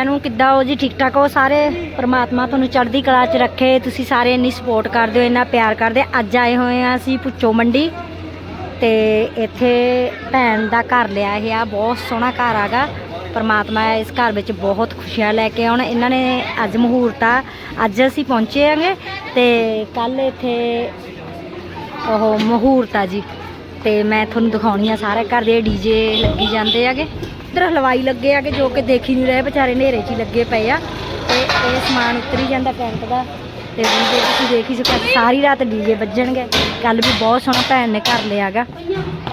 ਸਾਰਿਆਂ ਨੂੰ ਕਿੱਦਾਂ ਹੋ ਜੀ? ਠੀਕ ਠਾਕ ਹੋ? ਸਾਰੇ ਪ੍ਰਮਾਤਮਾ ਤੁਹਾਨੂੰ ਚੜ੍ਹਦੀ ਕਲਾ 'ਚ ਰੱਖੇ। ਤੁਸੀਂ ਸਾਰੇ ਇੰਨੀ ਸਪੋਰਟ ਕਰਦੇ ਹੋ, ਇੰਨਾ ਪਿਆਰ ਕਰਦੇ ਅੱਜ ਆਏ ਹੋਏ ਆ ਅਸੀਂ ਪੁੱਚੋ ਮੰਡੀ ਤੇ ਇੱਥੇ ਭੈਣ ਦਾ ਘਰ ਲਿਆ ਇਹ ਆ। ਬਹੁਤ ਸੋਹਣਾ ਘਰ ਆਗਾ ਪਰਮਾਤਮਾ ਇਸ ਘਰ ਵਿੱਚ ਬਹੁਤ ਖੁਸ਼ੀਆਂ ਲੈ ਕੇ ਆਉਣ। ਇਹਨਾਂ ਨੇ ਅੱਜ ਮਹੂਰਤ ਆ। ਅੱਜ ਅਸੀਂ ਪਹੁੰਚੇ ਆਂਗੇ ਤੇ ਕੱਲ ਇੱਥੇ ਉਹ ਮਹੂਰਤ ਆ ਜੀ। ਤੇ ਮੈਂ ਤੁਹਾਨੂੰ ਦਿਖਾਉਣੀ ਆ ਸਾਰੇ ਘਰ ਦੇ ਡੀਜੇ ਲੱਗੀ ਜਾਂਦੇ ਆਗੇ ਇੱਧਰ ਹਲਵਾਈ ਲੱਗੇ ਆਗੇ ਜੋ ਕਿ ਦੇਖ ਹੀ ਨਹੀਂ ਰਹੇ ਵਿਚਾਰੇ ਹਨੇਰੇ 'ਚ ਹੀ ਲੱਗੇ ਪਏ ਆ। ਤੇ ਇਹ ਸਮਾਨ ਉਤਰੀ ਜਾਂਦਾ ਟੈਂਟ ਦਾ। ਤੇ ਡੀਜੇ ਤੁਸੀਂ ਦੇਖ ਹੀ ਸਕਦੇ ਸਾਰੀ ਰਾਤ ਡੀਜੇ ਵੱਜਣਗੇ। ਕੱਲ ਵੀ ਬਹੁਤ ਸੋਹਣਾ ਭੈਣ ਨੇ ਘਰ ਲਿਆਗਾ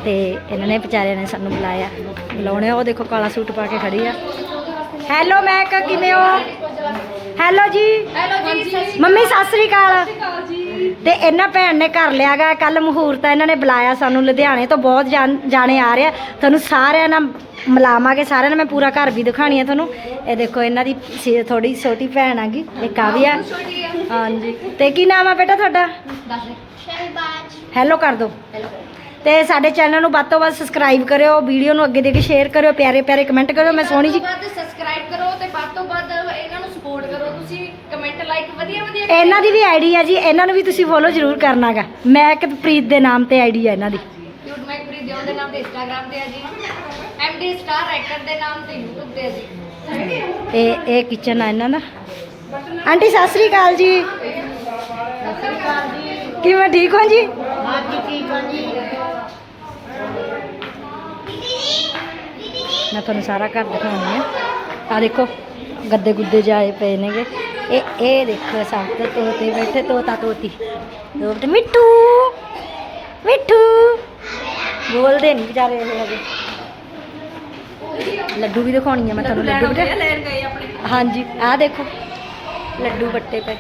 ਤੇ ਇਹਨਾਂ ਨੇ ਵਿਚਾਰਿਆਂ ਨੇ ਸਾਨੂੰ ਬੁਲਾਇਆ। ਬੁਲਾਉਣੇ ਉਹ ਦੇਖੋ ਕਾਲਾ ਸੂਟ ਪਾ ਕੇ ਖੜੀ ਆ। ਹੈਲੋ ਮੈਂ ਕਿਵੇਂ ਹੋ? ਹੈਲੋ ਜੀ। ਮੰਮੀ ਸਤਿ ਸ੍ਰੀ ਅਕਾਲ। ਤੇ ਇਹਨਾਂ ਭੈਣ ਨੇ ਘਰ ਲਿਆਗਾ ਕੱਲ ਮਹੂਰਤ ਆ, ਇਹਨਾਂ ਨੇ ਬੁਲਾਇਆ ਸਾਨੂੰ ਲੁਧਿਆਣੇ ਤੋਂ, ਬਹੁਤ ਜਾਣ- ਜਾਣੇ ਆ ਰਹੇ ਤੁਹਾਨੂੰ ਸਾਰਿਆਂ ਨਾਲ ਮਿਲਾਵਾਂਗੇ, ਸਾਰਿਆਂ ਨਾਲ ਮੈਂ ਪੂਰਾ ਘਰ ਵੀ ਦਿਖਾਣੀ ਆ ਤੁਹਾਨੂੰ। ਇਹ ਦੇਖੋ, ਇਹਨਾਂ ਦੀ ਥੋੜੀ ਛੋਟੀ ਭੈਣ ਆਗੀ ਇੱਕ ਆ ਹਾਂਜੀ। ਤੇ ਕੀ ਨਾਮ ਆ ਬੇਟਾ ਤੁਹਾਡਾ? ਹੈਲੋ ਕਰ ਦਿਓ ਤੇ ਸਾਡੇ ਚੈਨਲ ਨੂੰ ਵੱਧ ਤੋਂ ਵੱਧ ਸਬਸਕ੍ਰਾਈਬ ਕਰਿਓ ਵੀਡੀਓ ਨੂੰ ਅੱਗੇ ਦੇ ਕੇ ਸ਼ੇਅਰ ਕਰਿਓ, ਪਿਆਰੇ ਪਿਆਰੇ ਕਮੈਂਟ ਕਰਿਓ, ਮੈਂ ਸੋਹਣੀ ਜੀ ਵੱਧ ਸਬਸਕ੍ਰਾਈਬ ਕਰੋ ਤੇ ਵੱਧ ਤੋਂ ਵੱਧ ਇਹਨਾਂ ਨੂੰ ਸਪੋਰਟ ਕਰੋ ਤੁਸੀਂ ਕਮੈਂਟ ਲਾਈਕ ਵਧੀਆ ਵਧੀਆ ਇਹਨਾਂ ਦੀ ਵੀ ਆਈਡੀ ਆ ਜੀ ਇਹਨਾਂ ਨੂੰ ਵੀ ਤੁਸੀਂ ਫੋਲੋ ਜ਼ਰੂਰ ਕਰਨਾਗਾ। ਮੈਂ ਪ੍ਰੀਤ ਦੇ ਨਾਮ ਤੇ ਆਈਡੀ ਆ ਇਹਨਾਂ ਦੀ। ਦੇ ਨਾਮ ਤੇ ਇੰਸਟਾਗ੍ਰam ਤੇ ਆ ਜੀ। ਐਮਡੀ ਸਟਾਰ ਐਕਟਰ ਦੇ ਨਾਮ ਤੇ YouTube ਤੇ ਆ ਜੀ। ਇਹ ਇਹ ਕਿਚਨ ਆ ਇਹਨਾਂ ਦਾ। ਆਂਟੀ ਸਤਿ ਸ੍ਰੀ ਅਕਾਲ ਜੀ। ਕਿਵੇਂ ਠੀਕ ਹੋ ਜੀ? ਮੈਂ ਤੁਹਾਨੂੰ ਸਾਰਾ ਘਰ ਦਿਖਾਉਣੀ ਆ। ਆ ਦੇਖੋ। ਗੱਦੇ ਗੁੱਦੇ ਜਾਏ ਪਏ ਨੇਗੇ। ਇਹ ਇਹ ਦੇਖੋ ਤੋਂ ਤੋਤੇ ਬੈਠੇ ਤੋਤਾ ਤੋਤੀ। ਤੋਤੇ ਮਿੱਠੂ ਮਿੱਠੂ। ਬੋਲਦੇ ਨਹੀਂ ਵਿਚਾਰੇ ਇਹ ਹਜੇ। ਲੱਡੂ ਵੀ ਦਿਖਾਉਣੀ ਆ ਮੈਂ ਤੁਹਾਨੂੰ ਲੱਡੂ ਗਏ ਆਪਣੇ। ਹਾਂਜੀ ਆਹ ਦੇਖੋ। ਲੱਡੂ ਬੱਟੇ ਪਏ।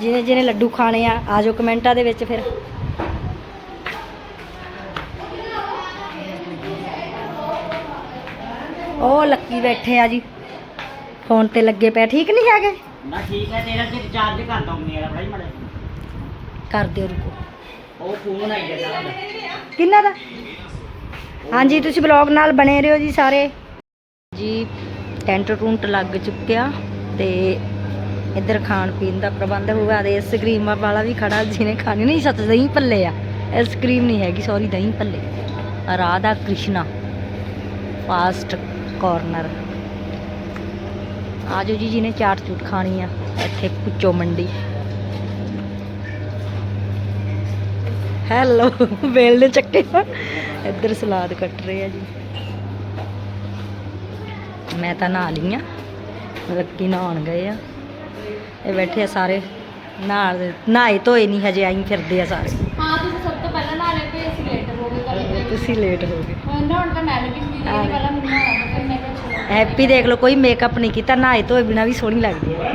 ਜਿਹਨੇ ਜਿਹਨੇ ਲੱਡੂ ਖਾਣੇ ਆ ਆ ਜਾਓ ਕਮੈਂਟਾਂ ਦੇ ਵਿੱਚ ਫਿਰ। ਉਹ ਲੱਕੀ ਬੈਠੇ ਆ ਜੀ। ਫੋਨ ਤੇ ਲੱਗੇ ਪਏ ਠੀਕ ਨਹੀਂ ਹੈਗੇ? ਨਾ ਠੀਕ ਹੈ ਤੇਰਾ ਤੇ ਰਿਚਾਰਜ ਕਰ ਦੋ ਮੇਰਾ ਭਾਈ ਮੜੇ। ਕਰ ਦਿਓ ਰੁਕੋ। ਉਹ ਫੋਨ ਆਈ ਜਾਂਦਾ ਕਿੰਨਾ ਦਾ? ਹਾਂਜੀ ਤੁਸੀਂ ਬਲੌਗ ਨਾਲ ਬਣੇ ਰਹੋ ਜੀ ਸਾਰੇ। ਜੀ ਟੈਂਟ ਟੂੰਟ ਲੱਗ ਚੁੱਕਿਆ ਤੇ ਇੱਧਰ ਖਾਣ ਪੀਣ ਦਾ ਪ੍ਰਬੰਧ ਹੋਇਆ ਤੇ ਆਈਸਕ੍ਰੀਮ ਵਾਲਾ ਵੀ ਖੜਾ ਜਿਹਨੇ ਖਾਣੀ ਨਹੀਂ ਸੱਚ ਦਹੀਂ ਭੱਲੇ ਆ। ਆਈਸਕ੍ਰੀਮ ਨਹੀਂ ਹੈਗੀ ਸੌਰੀ ਦਹੀਂ ਭੱਲੇ। ਰਾਧਾ ਕ੍ਰਿਸ਼ਨਾ ਫਾਸਟ ਕਾਰਨਰ ਆਜੋ ਜੀ ਜਿਹਨੇ ਚਾਟ ਚੂਟ ਖਾਣੀ ਆ ਇੱਥੇ ਪੁੱਚੋ ਮੰਡੀ। ਹੈਲੋ ਵੇਲ ਨੇ ਚੱਕੇ ਇੱਧਰ ਸਲਾਦ ਕੱਟ ਰਹੇ ਆ ਜੀ। ਮੈਂ ਤਾਂ ਨਹਾ ਲਈ ਆ ਲੱਕੀ ਨਹਾਉਣ ਗਏ ਆ। ਇਹ ਬੈਠੇ ਆ ਸਾਰੇ ਨਹਾਲ ਨਹਾਏ ਧੋਏ ਨਹੀਂ ਹਜੇ ਆਈ ਫਿਰਦੇ ਆ ਸਾਰੇ। ਹਾਂ ਤੁਸੀਂ ਸਭ ਤੋਂ ਪਹਿਲਾਂ ਨਾਲੇ ਤੇ ਅਸੀਂ ਲੇਟ ਹੋ ਗਏ ਤੁਸੀਂ ਲੇਟ ਹੋ ਗਏ। ਨਾ ਹੁਣ ਤਾਂ ਮੈਂ ਲੱਗੀ ਸੀ ਪਹਿਲਾਂ ਮੈਨੂੰ ਆਇਆ ਫਿਰ ਮੈਂ ਕਿਹਾ ਚਲੋ ਹੈਪੀ ਦੇਖ ਲਓ, ਕੋਈ ਮੇਕਅਪ ਨਹੀਂ ਕੀਤਾ, ਨਹਾਏ ਧੋਏ ਬਿਨਾ ਵੀ ਸੋਹਣੀ ਲੱਗਦੀ ਹੈ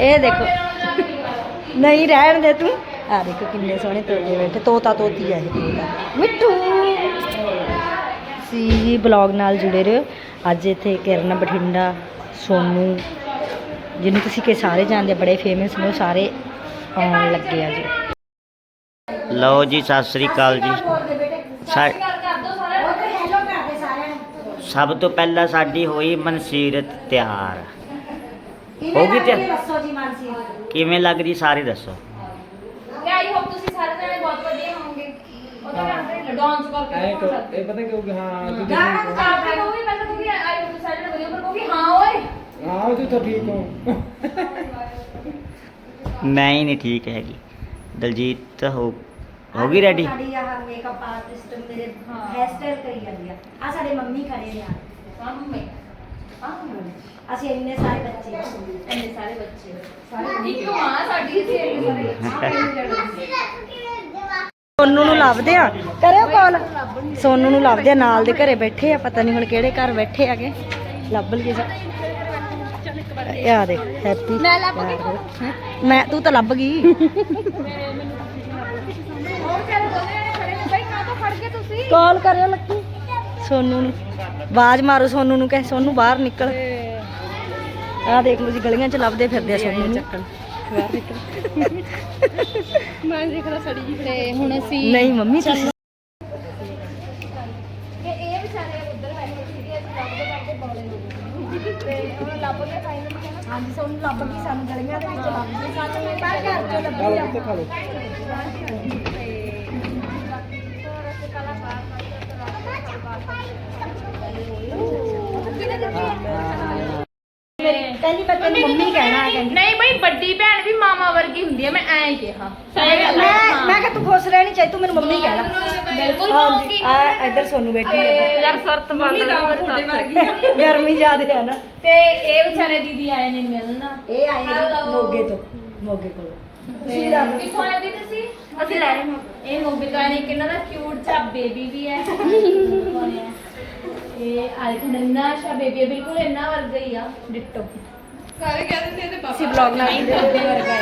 ਇਹ ਦੇਖੋ। ਨਹੀਂ ਰਹਿਣ ਦੇ ਤੂੰ। ਆ ਦੇਖੋ ਕਿੰਨੇ ਸੋਹਣੇ ਤੋਤੇ ਬੈਠੇ, ਤੋਤਾ ਤੋਤੀ ਆ ਇਹ। ਮਿੱਠੂ। ਸੀ ਜੀ ਬਲੌਗ ਨਾਲ ਜੁੜੇ ਰਹੋ। ਅੱਜ ਇੱਥੇ ਕਿਰਨ, ਬਠਿੰਡਾ, ਸੋਨੂ, ਜਿਹਨੂੰ ਤੁਸੀਂ ਕਿ ਸਾਰੇ ਜਾਣਦੇ ਬੜੇ ਫੇਮਸ ਨੇ, ਉਹ ਸਾਰੇ ਆਉਣ ਲੱਗੇ ਆ ਜੀ। ਲਓ ਜੀ, ਸਤਿ ਸ੍ਰੀ ਅਕਾਲ ਜੀ। ਸਭ ਤੋਂ ਪਹਿਲਾਂ ਸਾਡੀ ਹੋਈ ਮਨਸੀਰਤ ਤਿਆਰ। ਹੋ ਗਈ ਤਿਆਰ? ਦੱਸੋ ਜੀ ਮਾਨਸੀ ਕਿਵੇਂ ਲੱਗ ਰਹੀ ਸਾਰੇ ਦੱਸੋ। ਤੇ ਆਈ ਹੋਪ ਤੁਸੀਂ ਸਾਰੇ ਜਣੇ ਬਹੁਤ ਵਧੀਆ ਹੋਵੋਗੇ। ਉਹਦਾ ਕਰਦੇ ਡਾਂਸ ਕਰਕੇ ਇਹ ਪਤਾ ਕਿਉਂ ਕਿ ਹਾਂ ਤੂੰ ਗਾਣਾ ਠੀਕ ਤਾਂ ਆਪ ਵੀ ਕਹੋਗੇ ਪਹਿਲਾਂ ਕਹੋਗੇ ਆਈ ਹੋਪ ਤੁਸੀਂ ਸਾਰੇ ਜਣੇ ਵਧੀਆ ਪਰ ਕਹੋਗੇ ਹਾਂ ਓਏ। ਹੋ ਹਾਂ ਤੂੰ ਤਾਂ ਠੀਕ ਹੋ। ਮੈਂ ਹੀ ਨਹੀਂ ਠੀਕ ਹੈਗੀ। ਦਲਜੀਤ ਹੋ ਹੋ ਗਈ ਰੈਡੀ ਸਾਡੀ ਆਹ ਮੇਕਅਪ ਆਰਟਿਸਟ ਮੇਰੇ ਹੈਅਰ ਸਟਾਈਲ ਕਰੀ ਜਾਂਦੀ ਆ। ਆ ਸਾਡੇ ਮੰਮੀ ਖੜੇ ਨੇ ਆ ਹਾਂ ਮੰਮੀ। ਹਾਂ ਅਸੀਂ ਇੰਨੇ ਸਾਰੇ ਬੱਚੇ ਇੰਨੇ ਸਾਰੇ ਬੱਚੇ ਸਾਰੇ ਇੱਕ ਮਾਂ ਸਾਡੀ ਸੀ ਇੰਨੇ ਸਾਰੇ ਸੋਨੂ ਨੂੰ ਲੱਭਦੇ ਆ। ਕਰਿਓ ਕਾਲ ਸੋਨੂ ਨੂੰ ਲੱਭਦੇ ਆ ਨਾਲ ਦੇ ਘਰੇ ਬੈਠੇ ਆ। ਪਤਾ ਨਹੀਂ ਹੁਣ ਕਿਹੜੇ ਘਰ ਬੈਠੇ ਆਗੇ ਲੱਭ ਲਈਏ ਆ ਦੇ ਹੈਪੀ ਮੈਂ ਲੱਭ ਗਈ। ਮੈਂ ਤੂੰ ਤਾਂ ਲੱਭ ਗਈ ਹੋਰ ਚੱਲ ਦੋਨੇ ਜਣੇ ਖੜੇ ਨੇ ਬਾਈ ਕਾਹ ਤੋਂ ਖੜ ਗਏ ਤੁਸੀਂ? ਕਾਲ ਕਰਿਓ ਲੱਕੀ। ਸੋਨੂ ਨੂੰ। ਆਵਾਜ਼ ਮਾਰੋ ਸੋਨੂ ਨੂੰ ਕਹੇ ਸੋਨੂ ਬਾਹਰ ਨਿਕਲ। ਆਹ ਦੇਖ ਲਓ ਜੀ ਗਲੀਆਂ 'ਚ ਲੱਭਦੇ ਫਿਰਦੇ ਆ ਸੋਨੂ ਨੂੰ। ਚੱਕਣ। ਬਾਹਰ ਨਿਕਲ। ਮੈਂ ਦੇਖਦਾ ਸੜੀ ਜੀ ਤੇ ਹੁਣ ਅਸੀਂ ਨਹੀਂ ਮੰਮੀ ਤੁਸੀਂ ਇਹ ਇਹ ਵਿਚਾਰੇ ਉੱਧਰ ਬੈਠੇ ਸੀਗੇ ਅਸੀਂ ਲੱਭਦੇ ਲੱਭਦੇ ਬੌਲੇ ਹੋ ਗਏ ਤੇ ਉਹ ਲੱਭ ਕੇ ਫਾਈਨਲ ਹਾਂਜੀ ਸਾਨੂੰ ਲੱਭ ਗਈ ਸਾਨੂੰ ਗਲੀਆਂ ਦੇ ਵਿੱਚ ਲੱਭ ਗਈ। ਸਾਨੂੰ ਪਰ ਘਰ ਚੋਂ ਲੱਭੀ ਆ ਤੇ ਖਾ ਲਓ ਮੇਰੀ ਕਹਿੰਦੀ ਮੈਂ ਤੈਨੂੰ ਮੰਮੀ ਕਹਿਣਾ ਕਹਿੰਦੀ ਨਹੀਂ ਬਈ ਵੱਡੀ ਭੈਣ ਵੀ ਮਾਮਾ ਵਰਗੀ ਹੁੰਦੀ ਹੈ ਮੈਂ ਐਂ ਕਿਹਾ। ਸਹੀ ਗੱਲ ਮੈਂ ਮੈਂ ਕਿ ਤੂੰ ਖੁਸ਼ ਰਹਿਣੀ ਚਾਹੀ ਤੂੰ ਮੈਨੂੰ ਮੰਮੀ ਕਹਿਣਾ। ਬਿਲਕੁਲ ਹਾਂਜੀ ਆ ਇੱਧਰ ਸੋਨੂੰ ਬੈਠੀ ਹੈ ਯਾਰ ਸਰਤ ਮੰਨ ਗਰਮੀ ਜ਼ਿਆਦਾ ਹੈ ਨਾ। ਤੇ ਇਹ ਵਿਚਾਰੇ ਦੀਦੀ ਆਏ ਨੇ ਮਿਲਣਾ। ਇਹ ਆਏ ਨੇ ਮੋਗੇ ਤੋਂ ਮੋਗੇ ਕੋਲ। ਤੁਸੀਂ ਦੱਸੋ ਕਿੱਥੋਂ ਆਏ ਦੀ ਤੁਸੀਂ? ਅਸੀਂ ਲੈ ਰਹੇ ਹਾਂ ਇਹ ਮੋਬੀ ਤੋਂ ਆਏ ਨੇ ਇੱਕ ਇਹਨਾਂ ਦਾ ਕਿਊਟ ਜਿਹਾ ਬੇਬੀ ਵੀ ਹੈ। ਇਹ ਆਈ ਨੰਨਾ ਸ਼ਾ ਬੇਬੀ ਬਿਲਕੁਲ ਇੰਨਾ ਵਰਗਾ ਹੀ ਆ ਡਿੱਟੋ। ਸਾਰੇ ਕਹਿੰਦੇ ਸੀ ਇਹਦੇ ਪਾਪਾ ਸੀ ਬਲੌਗ ਨਾਲ ਹੀ ਬੇਬੀ ਵਰਗਾ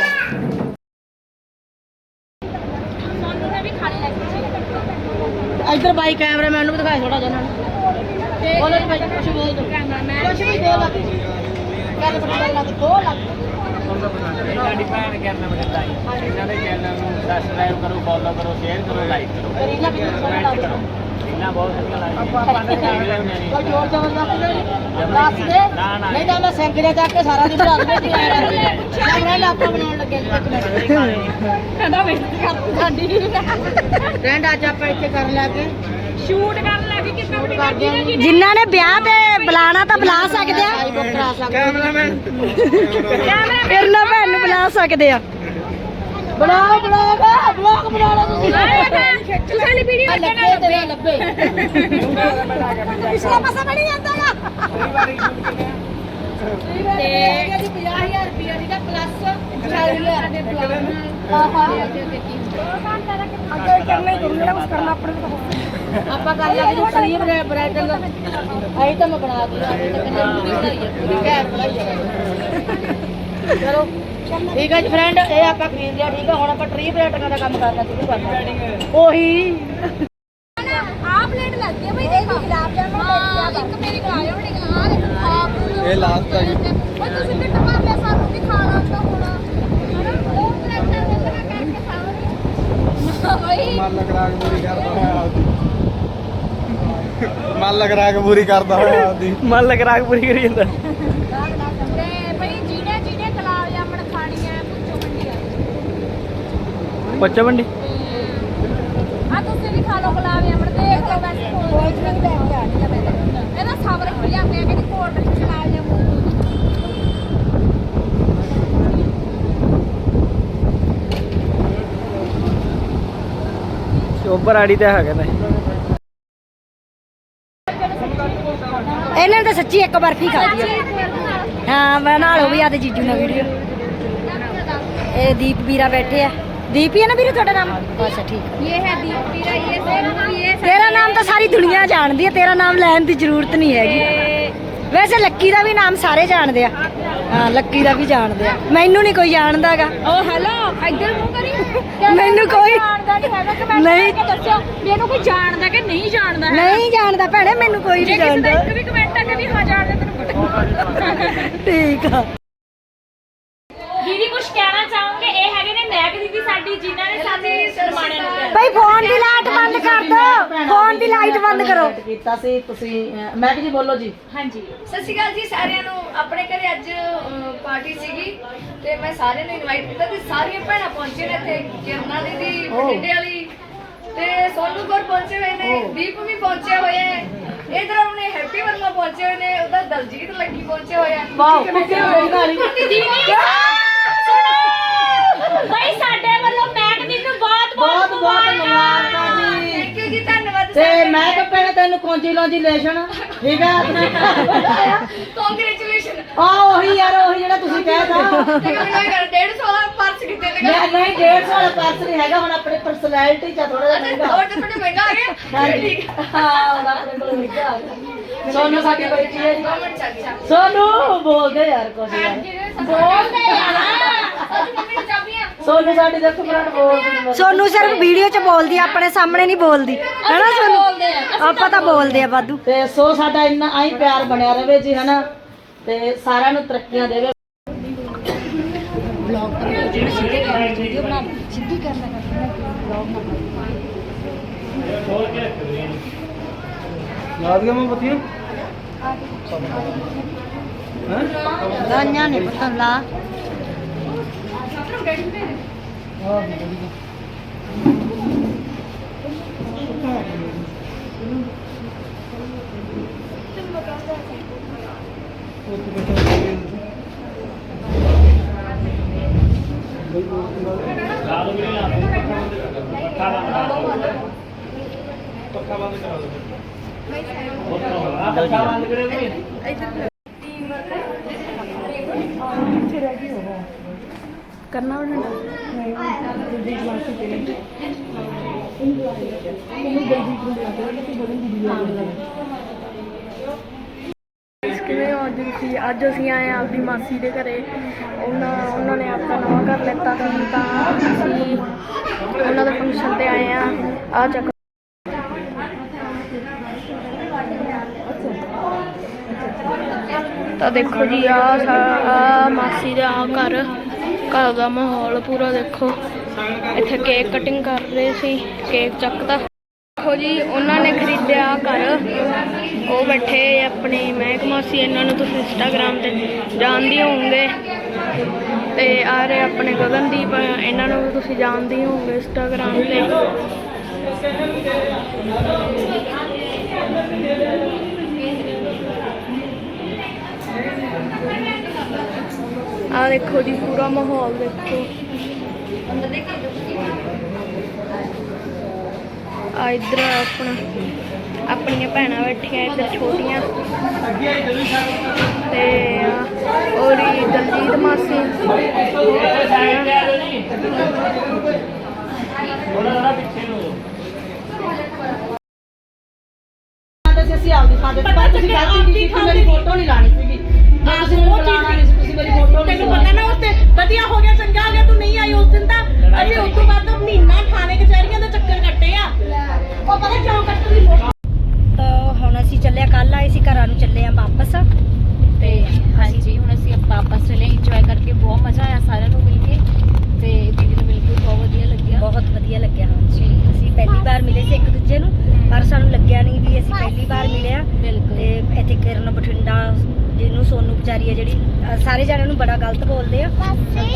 ਨੇ ਲੱਗੀ ਇੱਧਰ ਬਾਈ ਕੈਮਰਾਮੈਨ ਨੂੰ ਵੀ ਦਿਖਾਏ ਥੋੜਾ ਜਿਹਾ ਤੇ ਬੋਲੋ ਜੀ ਬਾਈ ਕੁਝ ਬੋਲ ਦੋ ਕੈਮਰਾਮੈਨ ਕੁਝ ਵੀ ਦੋ ਲੱਗ ਗੱਲ ਪਤਾ ਲੱਗ ਦੋ ਲੱਗ ਸਾਡੀ ਭੈਣ ਕਰਨਾ ਬਗਦਾ ਇਹਨਾਂ ਦੇ ਚੈਨਲ ਨੂੰ ਸਬਸਕ੍ਰਾਈਬ ਕਰੋ ਫੋਲੋ ਕਰੋ ਸ਼ੇਅਰ ਕਰੋ ਲਾਈਕ ਕਰੋ। ਕਮੈਂਟ ਕਰੋ। ਇੰਨਾ ਬਹੁਤ ਵਧੀਆ ਲੱਗਦਾ। ਕੋਈ ਜੋਰ ਜ਼ਬਰਦਸਤ ਦੱਸ ਦੇ। ਨਾ, ਨਾ। ਨਹੀਂ ਤਾਂ ਮੈਂ ਸਿੰਕ ਦੇ ਚੱਕ ਕੇ ਸਾਰਾ ਦਿਨ ਰਾਤ ਵਿੱਚ ਆਇਆ ਕਰਦੇ ਕੈਮਰਾ ਲਾਪਾ ਬਣਾਉਣ ਲੱਗੇ ਜੀ ਇੱਕ ਮਿੰਟ। ਕਹਿੰਦਾ ਵੇਟ ਕਰ ਸਾਡੀ। ਫਰੈਂਡ ਅੱਜ ਆਪਾਂ ਇੱਥੇ ਕਰਨ ਲੱਗੇ ਸ਼ੂਟ ਕਰਨ ਲੱਗੀ ਕਿੰਨਾ ਵੱਡੀ ਕਰਦੇ ਹਾਂ ਜਿਨ੍ਹਾਂ ਨੇ ਵਿਆਹ ਤੇ ਬੁਲਾਣਾ ਤਾਂ ਬੁਲਾ ਸਕਦੇ ਆ। ਕੈਮਰਾਮੈਨ। ਫਿਰ ਨਾ ਭੈਣ ਨੂੰ ਬੁਲਾ ਸਕਦੇ ਆ। ਬਣਾਓ ਬਣਾਓ ਬਲੌਗ ਬਣਾ ਲਓ ਤੁਸੀਂ। ਤੂੰ ਸਾਡੀ ਵੀਡੀਓ ਆ ਲੱਗੇ ਤੇਰੇ ਲੱਭੇ। ਪਿਛਲਾ ਪਾਸਾ ਬਣੀ ਜਾਂਦਾ ਗਾ ਤੇ 50000 ਰੁਪਿਆ ਸੀਗਾ ਪਲੱਸ 40000 ਦੇ ਬਲੌਗ ਆਹਾ ਅੱਗੇ ਕਰਨਾ ਹੀ ਕਰਨਾ ਕੁਝ ਕਰਨਾ ਆਪਣੇ ਆਪਾਂ ਕਰ ਲਾਂਗੇ ਜੀ ਸਲੀਮ ਬ੍ਰਾਈਡਲ। ਆਈ ਤਾਂ ਮੈਂ ਬਣਾ ਦੂੰ ਅੱਜ ਤੱਕ ਨੇ ਪੂਰੀ ਬਣਾਈ ਹੈ ਪੂਰੀ ਘੈਂਟ ਬਣਾਈ ਹੈ ਚਲੋ। ਠੀਕ ਹੈ ਜੀ ਫਰੈਂਡ ਇਹ ਆਪਾਂ ਖਰੀਦ ਲਿਆ ਠੀਕ ਹੈ ਹੁਣ ਆਪਾਂ ਟਰੀ ਪਲੇਟਾਂ ਦਾ ਕੰਮ ਕਰਨਾ ਸ਼ੁਰੂ ਕਰਨਾ ਉਹੀ। ਆ ਪਲੇਟ ਲੱਗ ਗਈ ਬਈ ਦੇਖੋ। ਗੁਲਾਬ ਜਾਮੁਨ ਹਾਂ ਇੱਕ ਮੇਰੀ ਇੱਕ ਆ ਦੇਖੋ ਆਪ ਇਹ last ਆ ਜੀ। ਓਏ ਤੁਸੀਂ ਕਿੱਟ ਮਾਰ ਲਿਆ ਸਾਨੂੰ ਵੀ ਖਾਣਾ ਤਾਂ ਹੁਣ। ਹਨਾ? ਉਹ ਕਰਕੇ ਬਈ ਮਨ ਲਗ ਰਾਗ ਪੂਰੀ ਕਰਦਾ ਹੋਇਆ ਆਪਦੀ। ਮਨ ਲਗ ਰਾਗ ਪੂਰੀ ਕਰਦਾ ਹੋਇਆ ਆਪਦੀ। ਮਨ ਲਗ ਰਾਗ ਪੂਰੀ ਕਰੀ ਜਾਂਦਾ ਤੇ ਬਈ ਜਿਹਨੇ ਜਿਹਨੇ ਗੁਲਾਬ ਜਾਮੁਨ ਖਾਣੀ ਹੈ ਪੁੱਛੋ ਮੰਡੀ ਆ ਬੱਚਾ ਆ ਤੁਸੀਂ ਵੀ ਖਾ ਲਓ ਗੁਲਾਬ ਜਾਮੁਨ ਦੇਖ ਲਓ ਵੈਸੇ ਕੋਲ ਡਰਿੰਕ ਲੈ ਕੇ ਆ ਮੈਂ ਤਾਂ। ਇਹਦਾ ਸਬਰ ਖੁੱਲ ਜਾਂਦੇ ਆ ਕਿ ਕੋਲ ਡਰਿੰਕ ਚਲਾ ਜਾਮੁਨ ਉੱਪਰ ਆੜੀ ਤੇ। ਹੈਗਾ ਨੇ। ਇਹਨਾਂ ਨੇ ਤਾਂ ਸੱਚੀ ਇੱਕ ਬਰਫੀ ਖਾਧੀ ਆ। ਹਾਂ ਬਣਾ ਲਓ ਵੀ ਆਦੇ ਜੀਜੂ ਨਾਲ ਵੀਡੀਓ ਇਹ ਦੀਪ ਵੀਰਾ ਬੈਠੇ ਆ। ਦੀਪ ਹੀ ਹੈ ਨਾ ਵੀਰੇ ਤੁਹਾਡਾ ਨਾਮ ਅੱਛਾ ਠੀਕ ये है दीप पीरा ये सोनू ये ਤੇਰਾ ਨਾਮ ਤਾਂ ਸਾਰੀ ਦੁਨੀਆ ਜਾਣਦੀ ਹੈ ਤੇਰਾ ਨਾਮ ਲੈਣ ਦੀ ਜ਼ਰੂਰਤ ਨਹੀਂ ਹੈਗੀ ਵੈਸੇ ਲੱਕੀ ਦਾ ਵੀ ਨਾਮ ਸਾਰੇ ਜਾਣਦੇ ਆ ਹਾਂ ਲੱਕੀ ਦਾ ਵੀ ਜਾਣਦੇ ਆ ਮੈਨੂੰ ਨਹੀਂ ਕੋਈ ਜਾਣਦਾਗਾ ओ हेलो इधर मुंह करी ਮੈਨੂੰ ਕੋਈ ਜਾਣਦਾ ਨਹੀਂ ਹੈਗਾ ਕਮੈਂਟ ਨਹੀਂ। ਕਰਕੇ ਦੱਸਿਓ ਵੀ ਇਹਨੂੰ ਕੋਈ ਜਾਣਦਾ ਕਿ ਨਹੀਂ ਜਾਣਦਾ ਹੈ ਨਹੀਂ ਜਾਣਦਾ ਭੈਣੇ ਮੈਨੂੰ ਕੋਈ ਜੇ ਨਹੀਂ ਕਿਸੇ ਦਾ ਜਾਣਦਾ ਇੱਕ ਵੀ ਕਮੈਂਟ ਆ ਕੇ ਵੀ ਹਾਂ ਜਾਣਦਾ ਤੈਨੂੰ ਪਤਾ ਠੀਕ ਆ ਸਾਡੀ ਜਿਨ੍ਹਾਂ ਨੇ ਸਾਡੇ ਸਰਮਾਣੇ ਨੂੰ ਭਾਈ ਫੋਨ ਦੀ ਲਾਈਟ ਬੰਦ ਕਰ ਦੋ। ਫੋਨ ਦੀ ਲਾਈਟ ਬੰਦ ਕਰੋ। ਕੀਤਾ ਸੀ ਤੁਸੀਂ ਅਹ, ਮੈਂ ਕਿ ਜੀ ਬੋਲੋ ਜੀ। ਹਾਂਜੀ। ਸਤਿ ਸ਼੍ਰੀ ਅਕਾਲ ਜੀ ਸਾਰਿਆਂ ਨੂੰ। ਆਪਣੇ ਘਰੇ ਅੱਜ ਪਾਰਟੀ ਸੀਗੀ ਤੇ ਮੈਂ ਸਾਰਿਆਂ ਨੂੰ ਇਨਵਾਈਟ ਕੀਤਾ ਤੇ ਸਾਰੀਆਂ ਭੈਣਾਂ ਪਹੁੰਚੇ ਨੇ ਇੱਥੇ ਕਿਰਨਾ ਦੀਦੀ ਬਠਿੰਡੇ ਵਾਲੀ। ਤੇ ਸੋਨੂ ਗੌਰ ਪਹੁੰਚੇ ਹੋਏ ਨੇ ਦੀਪ ਵੀ ਪਹੁੰਚੇ ਹੋਏ ਹੈ। ਇਧਰ ਆਪਣੇ ਹੈਪੀ ਵਰਮਾ ਪਹੁੰਚੇ ਹੋਏ ਨੇ ਉਹਦਾ ਦਲਜੀਤ ਲੱਗੀ ਪਹੁੰਚੇ ਹੋਏ ਆ। ਵਾਓ। ਦੀਦੀ ਸੁਣੋ! ਬਈ ਸਾਡੇ ਵੱਲੋਂ ਮੈਕ ਦੀਦੀ ਨੂੰ ਬਹੁਤ ਬਹੁਤ ਬਹੁਤ ਮੁਬਾਰਕਾਂ ਜੀ। ਥੈਂਕ ਯੂ ਜੀ ਧੰਨਵਾਦ ਤੇ ਮੈਂ ਤਾਂ ਪਹਿਲਾਂ ਤੈਨੂੰ ਕੰਜੂਲੇਸ਼ਨ ਠੀਕ ਆ? ਕੰਗ੍ਰੈਚੁਲੇਸ਼ਨ ਆ ਉਹੀ ਯਾਰ ਉਹੀ ਜਿਹੜਾ ਤੁਸੀਂ ਕਹਿਤਾ ਤੇ ਮੈਨੂੰ ਇਹ ਕਰ 150 ਵਾਲਾ ਪਰਸ ਕਿੱਥੇ ਤੇ ਮੈਂ ਨਹੀਂ 150 ਵਾਲਾ ਪਰਸ ਨਹੀਂ ਹੈਗਾ ਹੁਣ ਆਪਣੇ ਪਰਸਨੈਲਿਟੀ ਚ ਥੋੜਾ ਜਿਹਾ ਮਹਿੰਗਾ। ਹੋਰ ਤੇ ਤੁਹਾਡੇ ਮਹਿੰਗਾ ਆ ਗਿਆ? ਹਾਂਜੀ। ਠੀਕ ਹਾਂ ਹੁਣ ਆਪਣੇ ਕੋਲ ਮਹਿੰਗਾ ਆ ਗਿਆ। ਸੋਨੂੰ ਸਾਡੀ ਬੈਠੀ ਹੈ ਜੀ। ਚੱਲ ਚੱਲ ਸੋਨੂੰ ਬੋਲਦੇ ਯਾਰ ਕੁਝ ਯਾਰ। ਬੋਲਦੇ ਯਾਰ। ਸੋਨੂੰ ਸਾਡੀ ਦੇਖੋ ਫਰੈਂਡ ਬੋਲਦੀ ਸੋਨੂੰ ਸਿਰਫ ਵੀਡੀਓ 'ਚ ਬੋਲਦੀ ਆ ਆਪਣੇ ਸਾਹਮਣੇ ਨਹੀਂ ਬੋਲਦੀ। ਹੈਨਾ ਸੋਨੂੰ? ਆਪਾਂ ਤਾਂ ਬੋਲਦੇ ਆ ਵਾਧੂ। ਤੇ ਸੋ ਸਾਡਾ ਇੰਨਾ ਆਈ ਪਿਆਰ ਬਣਿਆ ਰਵੇ ਜੀ ਹਨਾ? ਤੇ ਸਾਰਿਆਂ ਨੂੰ ਤਰੱਕੀਆਂ ਦੇਵੇ। ਲਾਦੀਆਂ ਮੈਂ ਬਤੀਆਂ ਗਾਈਆਂ ਨਹੀਂ ਪਤਾ ਲਾ। पक्का बंद करा दो पक्का बंद करा दो ਕਿਵੇਂ ਹੋ ਅੱਜ ਤੁਸੀਂ? ਅੱਜ ਅਸੀਂ ਆਏ ਹਾਂ ਆਪਣੀ ਮਾਸੀ ਦੇ ਘਰੇ। ਉਹਨਾਂ ਉਹਨਾਂ ਨੇ ਆਪਣਾ ਨਵਾਂ ਘਰ ਲੈਤਾ ਸੀ, ਤਾਂ ਅਸੀਂ ਉਹਨਾਂ ਦੇ ਫੰਕਸ਼ਨ ਤੇ ਆਏ ਆ ਆ ਚੱਕ। ਤਾਂ ਦੇਖੋ ਜੀ ਆ ਆ ਮਾਸੀ ਦਾ ਆ ਘਰ। ਘਰ ਦਾ ਮਾਹੌਲ ਪੂਰਾ ਦੇਖੋ। ਇੱਥੇ ਕੇਕ ਕਟਿੰਗ ਕਰ ਰਹੇ ਸੀ ਕੇਕ ਚੱਕਦਾ। ਦੇਖੋ ਜੀ, ਉਹਨਾਂ ਨੇ ਖਰੀਦਿਆ ਘਰ। ਉਹ ਬੈਠੇ ਆਪਣੇ ਮਹਿਕਮਾ ਸੀ, ਇਹਨਾਂ ਨੂੰ ਤੁਸੀਂ ਇੰਸਟਾਗ੍ਰam ਤੇ ਜਾਣਦੇ ਹੋਵੋਗੇ। ਤੇ ਆ ਰਹੇ ਆਪਣੇ ਗਗਨਦੀਪ, ਇਹਨਾਂ ਨੂੰ ਵੀ ਤੁਸੀਂ ਜਾਣਦੇ ਹੀ ਹੋਵੋਗੇ ਇੰਸਟਾਗ੍ਰam ਤੇ। ਆ ਦੇਖੋ ਜੀ ਪੂਰਾ ਮਾਹੌਲ ਦੇਖੋ। ਆ ਇੱਧਰ ਆਪਣਾ ਆਪਣੀਆਂ ਭੈਣਾਂ ਬੈਠੀਆਂ ਇੱਧਰ ਛੋਟੀਆਂ। ਤੇ ਔਰ ਇਹ ਦਲਜੀਤ ਮਾਸੀ। ਅਸੀਂ ਆਪਦੀ ਫਾਦਰ ਤੇ ਤੁਸੀਂ ਕੀਤੀ ਕਿ ਮੇਰੀ ਫੋਟੋ ਨਹੀਂ ਲਾਣੀ ਸੀਗੀ। ਮੈਂ ਤੁਸੀਂ ਮੈਨੂੰ ਤੈਨੂੰ ਪਤਾ ਨਾ ਉਸ ਤੇ ਵਧੀਆ ਹੋ ਗਿਆ ਚੰਗਾ ਹੋ ਗਿਆ ਤੂੰ ਨਹੀਂ ਆਈ ਉਸ ਦਿਨ ਤਾਂ। ਅਜੇ ਉਸ ਤੋਂ ਬਾਅਦ ਤਾਂ ਮਹੀਨਾ ਥਾਣੇ ਕਚਹਿਰੀਆਂ ਦੇ ਚੱਕਰ ਕੱਟੇ ਆ। ਉਹ ਪਤਾ ਕਿਉਂ ਕੱਟਦੀ ਤਾਂ ਹੁਣ ਅਸੀਂ ਚੱਲਿਆ ਕੱਲ ਆਏ ਸੀ ਘਰਾਂ ਨੂੰ ਚੱਲੇ ਆ ਵਾਪਸ ਤੇ ਹਾਂਜੀ ਹੁਣ ਅਸੀਂ ਵਾਪਸ ਚਲੇ ਇੰਜੋਏ ਕਰਕੇ ਬਹੁਤ ਮਜ਼ਾ ਆਇਆ ਸਾਰਿਆਂ ਨੂੰ ਮਿਲ ਕੇ ਤੇ ਦੀਦੀ ਨੂੰ ਮਿਲ ਕੇ ਬਹੁਤ ਵਧੀਆ ਲੱਗਿਆ ਬਹੁਤ ਵਧੀਆ ਲੱਗਿਆ ਹਾਂਜੀ ਅਸੀਂ ਪਹਿਲੀ ਵਾਰ ਮਿਲੇ ਸੀ ਇੱਕ ਦੂਜੇ ਨੂੰ ਪਰ ਸਾਨੂੰ ਲੱਗਿਆ ਨਹੀਂ ਵੀ ਅਸੀਂ ਪਹਿਲੀ ਵਾਰ ਮਿਲੇ ਆ ਬਿਲਕੁਲ ਤੇ ਇੱਥੇ ਕਿਰਨ ਬਠਿੰਡਾ ਜਿਹਨੂੰ ਸੋਨੂ ਵਿਚਾਰੀ ਆ ਜਿਹੜੀ ਸਾਰੇ ਜਣਿਆਂ ਨੂੰ ਬੜਾ ਗਲਤ ਬੋਲਦੇ ਆ।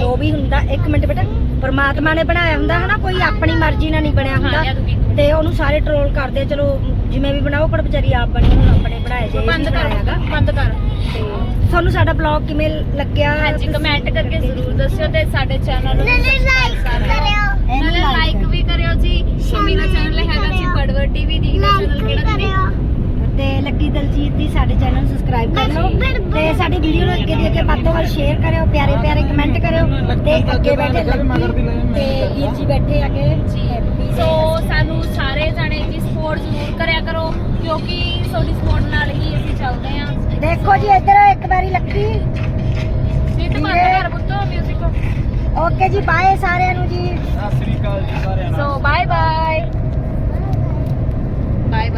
ਜੋ ਵੀ ਹੁੰਦਾ ਇੱਕ ਮਿੰਟ ਬੇਟਾ ਪਰਮਾਤਮਾ ਨੇ ਬਣਾਇਆ ਹੁੰਦਾ ਹਨਾ ਕੋਈ ਆਪਣੀ ਮਰਜ਼ੀ ਨਾਲ ਨਹੀਂ ਬਣਿਆ ਹੁੰਦਾ। ਹਾਂ। ਤੇ ਉਹਨੂੰ ਸਾਰੇ ਟਰੋਲ ਕਰਦੇ ਚਲੋ ਜਿਵੇਂ ਵੀ ਬਣਾਓ ਪਰ ਵਿਚਾਰੀ ਆਪ ਬਣੀ ਹੁਣ ਆਪਣੇ ਬਣਾਏ ਜੇ ਬੰਦ ਕਰ ਬੰਦ ਕਰ। ਤੁਹਾਨੂੰ ਸਾਡਾ ਬਲੌਗ ਕਿਵੇਂ ਲੱਗਿਆ? ਹਾਂਜੀ ਕਮੈਂਟ ਕਰਕੇ ਜ਼ਰੂਰ ਦੱਸਿਓ ਤੇ ਸਾਡੇ ਚੈਨਲ ਨੂੰ ਇਹਨੂੰ ਨਾਲੇ like ਲਾਈਕ ਵੀ ਕਰਿਓ ਜੀ। ਸ਼ਮੀ ਦਾ ਚੈਨਲ ਹੈਗਾ ਜੀ ਪੜਵਰ ਟੀਵੀ ਦੀ ਦਾ ਚੈਨਲ ਕਿਹੜਾ ਜੀ ਤੇ ਲੱਕੀ ਦਲਜੀਤ ਦੀ ਸਾਡੇ ਚੈਨਲ ਨੂੰ ਸਬਸਕ੍ਰਾਈਬ ਕਰ ਲਓ। ਤੇ ਸਾਡੀ ਵੀਡੀਓ ਨੂੰ ਅੱਗੇ ਦੀ ਅੱਗੇ ਵੱਧ ਤੋਂ ਵੱਧ ਸ਼ੇਅਰ ਕਰਿਓ ਪਿਆਰੇ ਪਿਆਰੇ ਕਮੈਂਟ ਕਰਿਓ। ਤੇ ਅੱਗੇ ਬੈਠੇ ਲੱਕੀ ਤੇ ਵੀਰ ਜੀ ਬੈਠੇ ਅੱਗੇ। ਹੈਪੀ ਸੋ ਸਾਨੂੰ ਸਾਰੇ ਜਾਣੇ ਜੀ ਸਪੋਰਟ ਜ਼ਰੂਰ ਕਰਿਆ ਕਰੋ ਕਿਉਂਕਿ ਤੁਹਾਡੀ ਸਪੋਰਟ ਨਾਲ ਹੀ ਅਸੀਂ ਚੱਲਦੇ ਆਂ ਦੇਖੋ ਜੀ ਇੱਧਰ ਇੱਕ ਵਾਰੀ ਲੱਕੀ। ਸੀਟ ਬੰਦ ਕਰ ਪੁੱਤੋ 뮤직 ਓਕੇ ਜੀ ਬਾਏ ਸਾਰਿਆਂ ਨੂੰ ਜੀ। ਸਤਿ ਸ੍ਰੀ ਅਕਾਲ ਜੀ ਸਾਰਿਆਂ ਨੂੰ। ਸੋ ਬਾਏ ਬਾਏ ਬਾਏ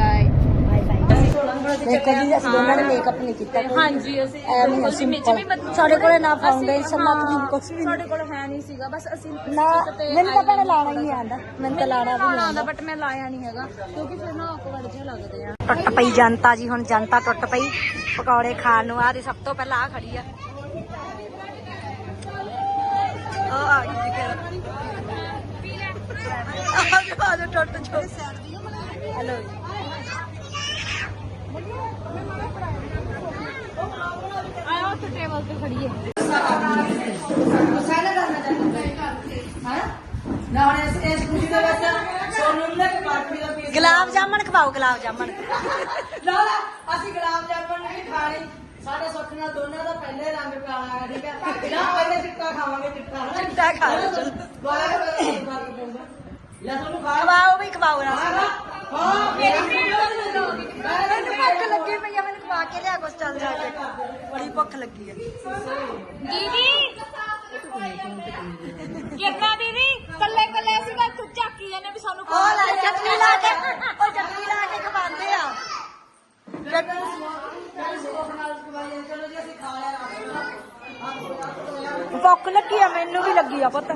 ਦੇਖੋ ਜੀ ਅਸੀਂ ਦੋਨਾਂ ਨੇ ਮੇਕਅਪ ਨਹੀਂ ਕੀਤਾ ਕੋਈ ਹਾਂਜੀ ਅਸੀਂ ਐਵੇਂ ਅਸੀਂ ਸਾਡੇ ਕੋਲੇ ਨਾ ਫਾਊਂਡੇਸ਼ਨ ਨਾ ਕਰੀਮ ਕੁਝ ਵੀ ਸਾਡੇ ਕੋਲ ਹੈ ਨਹੀਂ ਸੀਗਾ ਬਸ ਅਸੀਂ ਨਾ ਮੈਨੂੰ ਤਾਂ ਭੈਣੇ ਲਾਣਾ ਹੀ ਨਹੀਂ ਆਉਂਦਾ ਮੈਨੂੰ ਤਾਂ ਲਾਣਾ ਵੀ ਨਹੀਂ ਆਉਂਦਾ ਬਟ ਮੈਂ ਲਾਇਆ ਨਹੀਂ ਹੈਗਾ ਕਿਉਂਕਿ ਫਿਰ ਨਾ ਔਕਵਰਡ ਜਿਹਾ ਲੱਗਦੇ ਆ ਟੁੱਟ ਪਈ ਜਨਤਾ ਜੀ ਹੁਣ ਜਨਤਾ ਟੁੱਟ ਪਈ ਪਕੌੜੇ ਖਾਣ ਨੂੰ ਆ ਦੇ ਸਭ ਤੋਂ ਪਹਿਲਾਂ ਆ ਖੜੀ ਆ ਉਹ ਆ ਗਈ ਜੀ ਫਿਰ ਆ ਜਾ ਆ ਜਾ ਟੁੱਟ ਜੋ ਹਲੋ ਆਇਆ ਉੱਥੇ ਟੇਬਲ ਤੇ ਖੜੀ ਹੈ ਗੁਲਾਬ ਜਾਮਣ ਖਵਾਓ ਗੁਲਾਬ ਜਾਮਣ। ਅਸੀਂ ਗੁਲਾਬ ਜਾਮਣ ਨਹੀਂ ਖਾਣੇ ਸਾਡੇ ਸੁੱਖ ਨਾਲ ਦੋਨਾਂ ਦਾ ਪਹਿਲੇ ਰੰਗ ਕਾਲਾ ਹੈ ਠੀਕ ਹੈ ਜਾਂ ਪਹਿਲੇ ਚਿੱਟਾ ਖਾਵਾਂਗੇ ਚਿੱਟਾ ਚਿੱਟਾ ਖਾ ਲਓ ਚਲੋ। ਚਿੱਟਾ ਖਾਵਾਂਗੇ ਲੈ ਤੁਹਾਨੂੰ ਖਵਾਓ ਵੀ ਖਵਾਓ ਨਾ ਹਾਂ ਮੈਨੂੰ ਭੁੱਖ ਲੱਗੀ ਪਈ ਆ ਮੈਨੂੰ ਖਵਾ ਕੇ ਲਿਆ ਕੁਛ ਚੱਲ ਜਾ ਕੇ ਬੜੀ ਭੁੱਖ ਲੱਗੀ ਆ ਦੀਦੀ ਕਿਰਨਾ ਦੀਦੀ ਕੱਲੇ ਕੱਲੇ ਸੀਗਾ ਤੂੰ ਝਾਕੀ ਜਾਂਦੇ ਵੀ ਸਾਨੂੰ ਉਹ ਲੈ ਚਟਨੀ ਲਾ ਕੇ ਉਹ ਚਟਨੀ ਲਾ ਕੇ ਖਵਾਉਂਦੇ ਆ ਭੁੱਖ ਲੱਗੀ ਆ, ਮੈਨੂੰ ਵੀ ਲੱਗੀ ਆ ਪੁੱਤ।